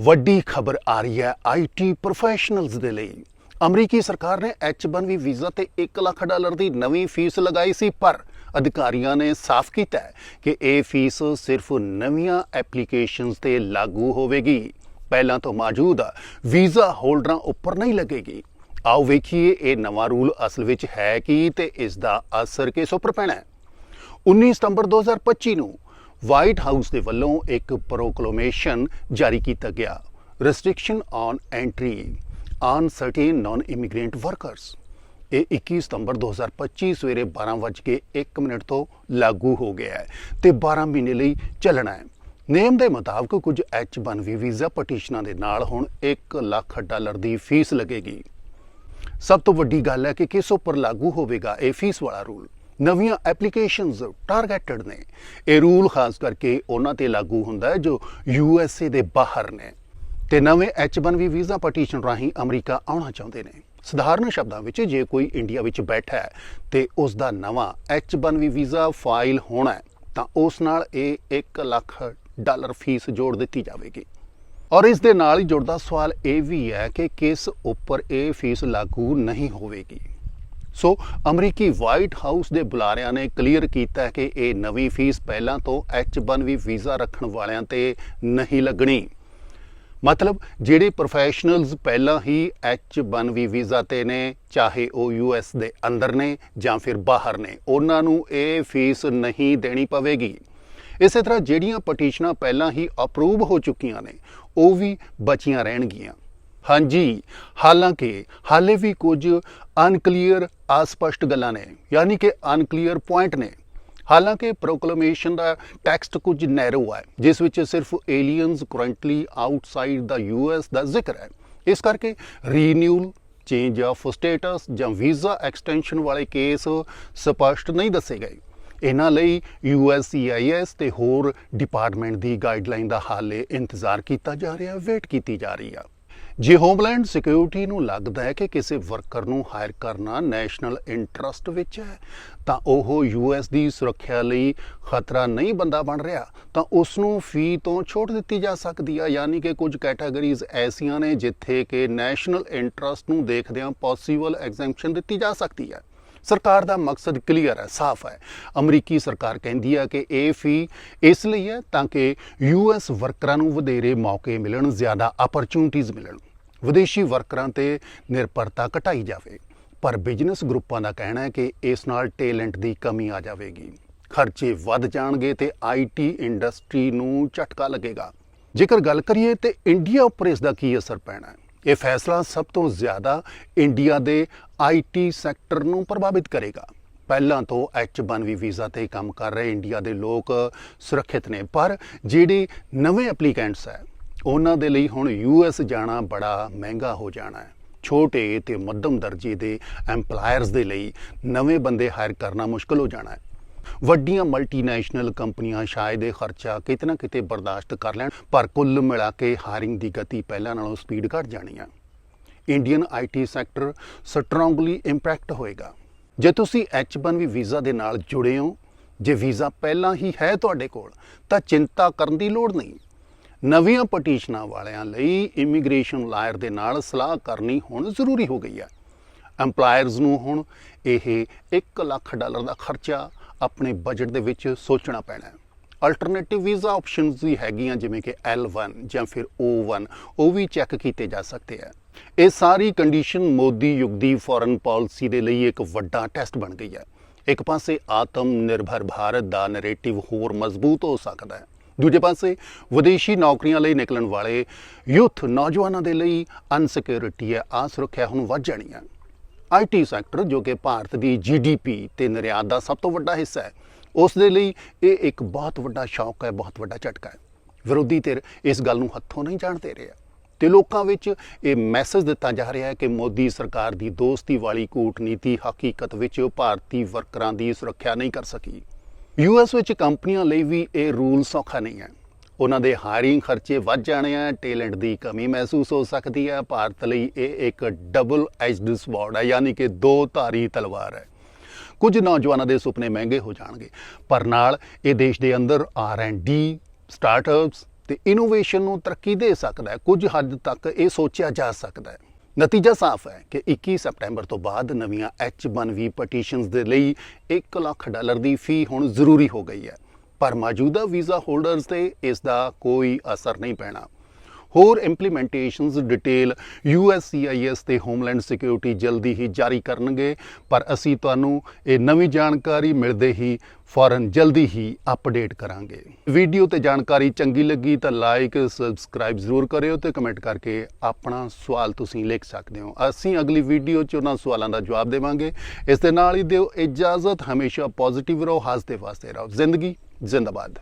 ਵੱਡੀ ਖਬਰ ਆ ਰਹੀ ਹੈ ਆਈਟੀ ਪ੍ਰੋਫੈਸ਼ਨਲਜ਼ ਦੇ ਲਈ। ਅਮਰੀਕੀ ਸਰਕਾਰ ਨੇ H1B ਵੀਜ਼ਾ ਤੇ 1 ਲੱਖ ਡਾਲਰ ਦੀ ਨਵੀਂ ਫੀਸ ਲਗਾਈ ਸੀ, ਪਰ ਅਧਿਕਾਰੀਆਂ ਨੇ ਸਾਫ਼ ਕੀਤਾ ਕਿ ਇਹ ਫੀਸ ਸਿਰਫ ਨਵੀਆਂ ਐਪਲੀਕੇਸ਼ਨਸ ਤੇ ਲਾਗੂ ਹੋਵੇਗੀ। ਪਹਿਲਾਂ ਤੋਂ ਮੌਜੂਦ ਵੀਜ਼ਾ ਹੋਲਡਰਾਂ ਉੱਪਰ ਨਹੀਂ ਲੱਗੇਗੀ। ਆਓ ਵੇਖੀਏ ਇਹ ਨਵਾਂ ਰੂਲ ਅਸਲ ਵਿੱਚ ਹੈ ਕੀ ਤੇ ਇਸ ਦਾ ਅਸਰ ਕਿਸ ਉੱਪਰ ਪੈਣਾ ਹੈ। 19 ਸਤੰਬਰ 2025 ਨੂੰ ਵਾਈਟ ਹਾਊਸ ਦੇ ਵੱਲੋਂ ਇੱਕ ਪ੍ਰੋਕਲੇਮੇਸ਼ਨ ਜਾਰੀ ਕੀਤਾ ਗਿਆ। Restriction on entry on certain non immigrant workers ਇਹ 21 ਸਤੰਬਰ 2025 ਸਵੇਰੇ 12:01 ਮਿੰਟ ਤੋਂ ਲਾਗੂ ਹੋ ਗਿਆ ਹੈ ਤੇ 12 ਮਹੀਨੇ ਲਈ ਚੱਲਣਾ ਹੈ। ਨਿਯਮ ਦੇ ਮੁਤਾਬਕ ਕੁਝ H1B ਵੀਜ਼ਾ ਪਟੀਸ਼ਨਾਂ ਦੇ ਨਾਲ ਹੁਣ 1 ਲੱਖ ਡਾਲਰ ਦੀ ਫੀਸ ਲੱਗੇਗੀ। ਸਭ ਤੋਂ ਵੱਡੀ ਗੱਲ ਹੈ ਕਿ ਕਿਸ ਉੱਪਰ ਲਾਗੂ ਹੋਵੇਗਾ ਇਹ ਫੀਸ ਵਾਲਾ ਰੂਲ। ਨਵੀਆਂ ਐਪਲੀਕੇਸ਼ਨਸ ਟਾਰਗੇਟਡ ਨੇ। ਇਹ ਰੂਲ ਖਾਸ ਕਰਕੇ ਉਹਨਾਂ ਤੇ ਲਾਗੂ ਹੁੰਦਾ ਹੈ ਜੋ ਯੂ ਐਸ ਏ ਦੇ ਬਾਹਰ ਨੇ। ਤੇ ਨਵੇਂ H1B ਵੀਜ਼ਾ ਪਟੀਸ਼ਨ ਰਾਹੀਂ ਅਮਰੀਕਾ ਆਉਣਾ ਚਾਹੁੰਦੇ ਨੇ। ਸਧਾਰਨ ਸ਼ਬਦਾਂ ਵਿੱਚ ਜੇ ਕੋਈ ਇੰਡੀਆ ਵਿੱਚ ਬੈਠਾ ਹੈ ਤੇ ਉਸ ਦਾ ਨਵਾਂ H1B ਵੀਜ਼ਾ ਫਾਈਲ ਹੋਣਾ ਤਾਂ ਉਸ ਨਾਲ ਇਹ 1 ਲੱਖ ਡਾਲਰ ਫੀਸ ਜੋੜ ਦਿੱਤੀ ਜਾਵੇਗੀ। ਔਰ ਇਸ ਦੇ ਨਾਲ ਹੀ ਜੁੜਦਾ ਸਵਾਲ ਇਹ ਵੀ ਹੈ ਕਿ ਕਿਸ ਉੱਪਰ ਇਹ ਫੀਸ ਲਾਗੂ ਨਹੀਂ ਹੋਵੇਗੀ। ਸੋ ਅਮਰੀਕੀ ਵਾਈਟ ਹਾਊਸ ਦੇ ਬੁਲਾਰਿਆਂ ਨੇ ਕਲੀਅਰ ਕੀਤਾ ਕਿ ਇਹ ਨਵੀਂ ਫੀਸ ਪਹਿਲਾਂ ਤੋਂ H1B ਵੀਜ਼ਾ ਰੱਖਣ ਵਾਲਿਆਂ ਤੇ ਨਹੀਂ ਲੱਗਣੀ। ਮਤਲਬ ਜਿਹੜੇ ਪ੍ਰੋਫੈਸ਼ਨਲਸ ਪਹਿਲਾਂ ਹੀ H1B ਵੀਜ਼ਾ ਤੇ ਨੇ, ਚਾਹੇ ਉਹ US ਦੇ ਅੰਦਰ ਨੇ ਜਾਂ ਫਿਰ ਬਾਹਰ ਨੇ, ਉਹਨਾਂ ਨੂੰ ਇਹ ਫੀਸ ਨਹੀਂ ਦੇਣੀ ਪਵੇਗੀ। ਇਸੇ ਤਰ੍ਹਾਂ ਜਿਹੜੀਆਂ ਪਟੀਸ਼ਨਾਂ ਪਹਿਲਾਂ ਹੀ ਅਪਰੂਵ ਹੋ ਚੁੱਕੀਆਂ ਨੇ, ਉਹ ਵੀ ਬਚੀਆਂ ਰਹਿਣਗੀਆਂ। ਹਾਂਜੀ, ਹਾਲਾਂਕਿ ਹਾਲੇ ਵੀ ਕੁਝ ਅਨਕਲੀਅਰ ਅਸਪਸ਼ਟ ਗੱਲਾਂ ਨੇ, ਯਾਨੀ ਕਿ ਅਨਕਲੀਅਰ ਪੁਆਇੰਟ ਨੇ। ਹਾਲਾਂਕਿ ਪ੍ਰੋਕਲੇਮੇਸ਼ਨ ਦਾ ਟੈਕਸਟ ਕੁਝ ਨੈਰੋ ਹੈ, ਜਿਸ ਵਿੱਚ ਸਿਰਫ ਏਲੀਅਨਸ ਕਰੰਟਲੀ ਆਊਟਸਾਈਡ ਦਾ ਯੂਐਸ ਦਾ ਜ਼ਿਕਰ ਹੈ। ਇਸ ਕਰਕੇ ਰੀਨਿਊਲ ਚੇਂਜ ਆਫ ਸਟੇਟਸ ਜਾਂ ਵੀਜ਼ਾ ਐਕਸਟੈਂਸ਼ਨ ਵਾਲੇ ਕੇਸ ਸਪਸ਼ਟ ਨਹੀਂ ਦੱਸੇ ਗਏ। ਇਹਨਾਂ ਲਈ USCIS ਤੇ ਹੋਰ ਡਿਪਾਰਟਮੈਂਟ ਦੀ ਗਾਈਡਲਾਈਨ ਦਾ ਹਾਲੇ ਇੰਤਜ਼ਾਰ ਕੀਤਾ ਜਾ ਰਿਹਾ ਵੇਟ ਕੀਤੀ ਜਾ ਰਹੀ ਆ। ਜੇ ਹੋਮਲੈਂਡ ਸਿਕਿਉਰਿਟੀ ਨੂੰ ਲੱਗਦਾ ਹੈ ਕਿ ਕਿਸੇ ਵਰਕਰ ਨੂੰ ਹਾਇਰ ਕਰਨਾ ਨੈਸ਼ਨਲ ਇੰਟਰਸਟ ਵਿੱਚ ਹੈ, ਤਾਂ ਉਹ ਯੂਐਸ ਦੀ ਸੁਰੱਖਿਆ ਲਈ ਖਤਰਾ ਨਹੀਂ ਬੰਦਾ ਬਣ ਰਿਹਾ, ਤਾਂ ਉਸ ਨੂੰ ਫੀ ਤੋਂ ਛੋਟ ਦਿੱਤੀ ਜਾ ਸਕਦੀ ਹੈ ਯਾਨੀ ਕਿ ਕੁਝ ਕੈਟਾਗਰੀਜ਼ ਐਸੀਆਂ ਨੇ ਜਿੱਥੇ ਕਿ ਨੈਸ਼ਨਲ ਇੰਟਰਸਟ ਨੂੰ ਦੇਖਦਿਆਂ ਪੋਸੀਬਲ ਐਗਜ਼ੈਂਪਸ਼ਨ ਦਿੱਤੀ ਜਾ ਸਕਦੀ ਹੈ। ਸਰਕਾਰ ਦਾ ਮਕਸਦ ਕਲੀਅਰ ਹੈ, ਸਾਫ਼ ਹੈ। ਅਮਰੀਕੀ ਸਰਕਾਰ ਕਹਿੰਦੀ ਹੈ ਕਿ ਇਹ ਫੀ ਇਸ ਲਈ ਹੈ ਤਾਂ ਕਿ ਯੂਐਸ ਵਰਕਰਾਂ ਨੂੰ ਵਧੇਰੇ ਮੌਕੇ ਮਿਲਣ, ਜ਼ਿਆਦਾ ਅਪਰਚੂਨਿਟੀਜ਼ ਮਿਲਣ। ਵਿਦੇਸ਼ੀ ਵਰਕਰਾਂ ਤੇ ਨਿਰਭਰਤਾ ਘਟਾਈ ਜਾਵੇ। ਪਰ ਬਿਜ਼ਨਸ ਗਰੁੱਪਾਂ ਦਾ ਕਹਿਣਾ ਹੈ ਕਿ ਇਸ ਨਾਲ ਟੈਲੈਂਟ ਦੀ ਕਮੀ ਆ ਜਾਵੇਗੀ। ਖਰਚੇ ਵੱਧ ਜਾਣਗੇ ਤੇ ਆਈਟੀ ਇੰਡਸਟਰੀ ਨੂੰ ਝਟਕਾ ਲੱਗੇਗਾ। ਜੇਕਰ ਗੱਲ ਕਰੀਏ ਤੇ ਇੰਡੀਆ ਉੱਪਰ ਇਸ ਦਾ ਕੀ ਅਸਰ ਪੈਣਾ ਹੈ? ਇਹ ਫੈਸਲਾ ਸਭ ਤੋਂ ਜ਼ਿਆਦਾ ਇੰਡੀਆ ਦੇ ਆਈਟੀ ਸੈਕਟਰ ਨੂੰ ਪ੍ਰਭਾਵਿਤ ਕਰੇਗਾ। ਪਹਿਲਾਂ ਤੋਂ H1B ਵੀਜ਼ਾ ਤੇ ਕੰਮ ਕਰ ਰਹੇ ਇੰਡੀਆ ਦੇ ਲੋਕ ਸੁਰੱਖਿਅਤ ਨੇ, ਪਰ ਜਿਹੜੇ ਨਵੇਂ ਐਪਲੀਕੈਂਟਸ ਹੈ, ਉਹਨਾਂ ਦੇ ਲਈ ਹੁਣ ਯੂਐਸ ਜਾਣਾ ਬੜਾ ਮਹਿੰਗਾ ਹੋ ਜਾਣਾ ਹੈ। ਛੋਟੇ ਤੇ ਮੱਧਮ ਦਰਜੇ ਦੇ ਐਮਪਲਾਇਰਸ ਦੇ ਲਈ ਨਵੇਂ ਬੰਦੇ ਹਾਇਰ ਕਰਨਾ ਮੁਸ਼ਕਲ ਹੋ ਜਾਣਾ ਹੈ। ਵੱਡੀਆਂ ਮਲਟੀਨੈਸ਼ਨਲ ਕੰਪਨੀਆਂ ਸ਼ਾਇਦ ਇਹ ਖਰਚਾ ਕਿਤੇ ਨਾ ਕਿਤੇ ਬਰਦਾਸ਼ਤ ਕਰ ਲੈਣ, ਪਰ ਕੁੱਲ ਮਿਲਾ ਕੇ ਹਾਇਰਿੰਗ ਦੀ ਗਤੀ ਪਹਿਲਾਂ ਨਾਲੋਂ ਸਪੀਡ ਘਟ ਜਾਣੀ ਆ। Indian IT sector strongly impact ਹੋਏਗਾ। ਜੇ ਤੁਸੀਂ H1B ਵੀਜ਼ਾ ਦੇ ਨਾਲ ਜੁੜੇ ਹੋ, ਜੇ ਵੀਜ਼ਾ ਪਹਿਲਾਂ ਹੀ ਹੈ ਤੁਹਾਡੇ ਕੋਲ, ਤਾਂ ਚਿੰਤਾ ਕਰਨ ਦੀ ਲੋੜ ਨਹੀਂ। ਨਵੀਆਂ ਪਟੀਸ਼ਨਾਂ ਵਾਲਿਆਂ ਲਈ ਇਮੀਗ੍ਰੇਸ਼ਨ ਲਾਇਰ ਦੇ ਨਾਲ ਸਲਾਹ ਕਰਨੀ ਹੁਣ ਜ਼ਰੂਰੀ ਹੋ ਗਈ ਹੈ ਐਮਪਲਾਇਰਸ ਨੂੰ ਹੁਣ ਇਹ 1 ਲੱਖ ਡਾਲਰ ਦਾ ਖਰਚਾ ਆਪਣੇ ਬਜਟ ਦੇ ਵਿੱਚ ਸੋਚਣਾ ਪੈਣਾ ਹੈ। ਅਲਟਰਨੇਟਿਵ ਵੀਜ਼ਾ ਆਪਸ਼ਨਸ ਵੀ ਹੈਗੀਆਂ, ਜਿਵੇਂ ਕਿ L1 ਜਾਂ ਫਿਰ O1 ਉਹ ਵੀ ਚੈੱਕ ਕੀਤੇ ਜਾ ਸਕਦੇ ਆ। ਇਹ ਸਾਰੀ ਕੰਡੀਸ਼ਨ ਮੋਦੀ ਯੁੱਗ ਦੀ ਫੋਰਨ ਪਾਲਿਸੀ ਦੇ ਲਈ ਇੱਕ ਵੱਡਾ ਟੈਸਟ ਬਣ ਗਈ ਹੈ। ਇੱਕ ਪਾਸੇ ਆਤਮ ਨਿਰਭਰ ਭਾਰਤ ਦਾ ਨੈਰੇਟਿਵ ਹੋਰ ਮਜ਼ਬੂਤ ਹੋ ਸਕਦਾ ਹੈ। ਦੂਜੇ ਪਾਸੇ ਵਿਦੇਸ਼ੀ ਨੌਕਰੀਆਂ ਲਈ ਨਿਕਲਣ ਵਾਲੇ ਯੂਥ ਨੌਜਵਾਨਾਂ ਦੇ ਲਈ ਅਨਸਿਕਿਉਰਿਟੀ ਹੈ ਆ ਸੁਰੱਖਿਆ ਹੁਣ ਵੱਧ ਜਾਣੀ ਹੈ। ਆਈਟੀ ਸੈਕਟਰ, ਜੋ ਕਿ ਭਾਰਤ ਦੀ ਜੀਡੀਪੀ ਤੇ ਨਿਰਯਾਤ ਦਾ ਸਭ ਤੋਂ ਵੱਡਾ ਹਿੱਸਾ ਹੈ, ਉਸ ਦੇ ਲਈ ਇਹ ਇੱਕ ਬਹੁਤ ਵੱਡਾ ਸ਼ੌਕ ਹੈ, ਬਹੁਤ ਵੱਡਾ ਝਟਕਾ ਹੈ। ਵਿਰੋਧੀ ਧਿਰ ਇਸ ਗੱਲ ਨੂੰ ਹੱਥੋਂ ਨਹੀਂ ਜਾਣ ਦੇ ਰਿਹਾ ਤੇ ਲੋਕਾਂ ਵਿੱਚ ਇਹ ਮੈਸੇਜ ਦਿੱਤਾ ਜਾ ਰਿਹਾ ਹੈ ਕਿ ਮੋਦੀ ਸਰਕਾਰ ਦੀ ਦੋਸਤੀ ਵਾਲੀ ਕੂਟਨੀਤੀ ਹਕੀਕਤ ਵਿੱਚ ਭਾਰਤੀ ਵਰਕਰਾਂ ਦੀ ਸੁਰੱਖਿਆ ਨਹੀਂ ਕਰ ਸਕੀ। ਯੂਐਸ ਵਿੱਚ ਕੰਪਨੀਆਂ ਲਈ ਵੀ ਇਹ ਰੂਲ ਸੌਖਾ ਨਹੀਂ ਹੈ। ਉਹਨਾਂ ਦੇ ਹਾਇਰਿੰਗ ਖਰਚੇ ਵੱਧ ਜਾਣੇ ਆ, ਟੈਲੈਂਟ ਦੀ ਕਮੀ ਮਹਿਸੂਸ ਹੋ ਸਕਦੀ ਹੈ ਭਾਰਤ ਲਈ ਇਹ ਇੱਕ ਡਬਲ ਐਜਡ ਸਵਾਰਡ ਹੈ ਯਾਨੀ ਕਿ ਦੋ ਧਾਰੀ ਤਲਵਾਰ ਹੈ ਕੁਝ ਨੌਜਵਾਨਾਂ ਦੇ ਸੁਪਨੇ ਮਹਿੰਗੇ ਹੋ ਜਾਣਗੇ, ਪਰ ਨਾਲ ਇਹ ਦੇਸ਼ ਦੇ ਅੰਦਰ ਆਰ ਐਂਡ ਡੀ ਸਟਾਰਟਅਪਸ ਤੇ ਇਨੋਵੇਸ਼ਨ ਨੂੰ ਤਰੱਕੀ ਦੇ ਸਕਦਾ ਹੈ। ਕੁਝ ਹੱਦ ਤੱਕ ਇਹ ਸੋਚਿਆ ਜਾ ਸਕਦਾ ਹੈ। ਨਤੀਜਾ ਸਾਫ਼ ਹੈ ਕਿ 21 ਸਪਟੈਂਬਰ ਤੋਂ ਬਾਅਦ ਨਵੀਆਂ H1B ਪਟੀਸ਼ਨਸ ਦੇ ਲਈ 1 ਲੱਖ ਡਾਲਰ ਦੀ ਫੀ ਹੁਣ ਜ਼ਰੂਰੀ ਹੋ ਗਈ ਹੈ। ਪਰ ਮੌਜੂਦਾ ਵੀਜ਼ਾ ਹੋਲਡਰਸ ਤੇ ਇਸ ਦਾ ਕੋਈ ਅਸਰ ਨਹੀਂ ਪੈਣਾ। ਹੋਰ ਇੰਪਲੀਮੈਂਟੇਸ਼ਨਸ ਡਿਟੇਲ USCIS ਤੇ ਹੋਮਲੈਂਡ ਸਿਕਿਉਰਿਟੀ ਜਲਦੀ ਹੀ ਜਾਰੀ ਕਰਨਗੇ, ਪਰ ਅਸੀਂ ਤੁਹਾਨੂੰ ਇਹ ਨਵੀਂ ਜਾਣਕਾਰੀ ਮਿਲਦੇ ਹੀ ਫੌਰਨ ਜਲਦੀ ਹੀ ਅਪਡੇਟ ਕਰਾਂਗੇ। ਵੀਡੀਓ ਤੇ ਜਾਣਕਾਰੀ ਚੰਗੀ ਲੱਗੀ ਤਾਂ ਲਾਈਕ ਸਬਸਕ੍ਰਾਈਬ ਜ਼ਰੂਰ ਕਰਿਓ ਤੇ ਕਮੈਂਟ ਕਰਕੇ ਆਪਣਾ ਸਵਾਲ ਤੁਸੀਂ ਲਿਖ ਸਕਦੇ ਹੋ। ਅਸੀਂ ਅਗਲੀ ਵੀਡੀਓ 'ਚ ਉਹਨਾਂ ਸਵਾਲਾਂ ਦਾ ਜਵਾਬ ਦੇਵਾਂਗੇ। ਇਸ ਦੇ ਨਾਲ ਹੀ ਦਿਓ ਇਜਾਜ਼ਤ, ਹਮੇਸ਼ਾ ਪੋਜ਼ਿਟਿਵ ਰਹੋ ਹੱਸਦੇ ਵਾਸਤੇ ਰਹੋ। ਜ਼ਿੰਦਗੀ ਜ਼ਿੰਦਾਬਾਦ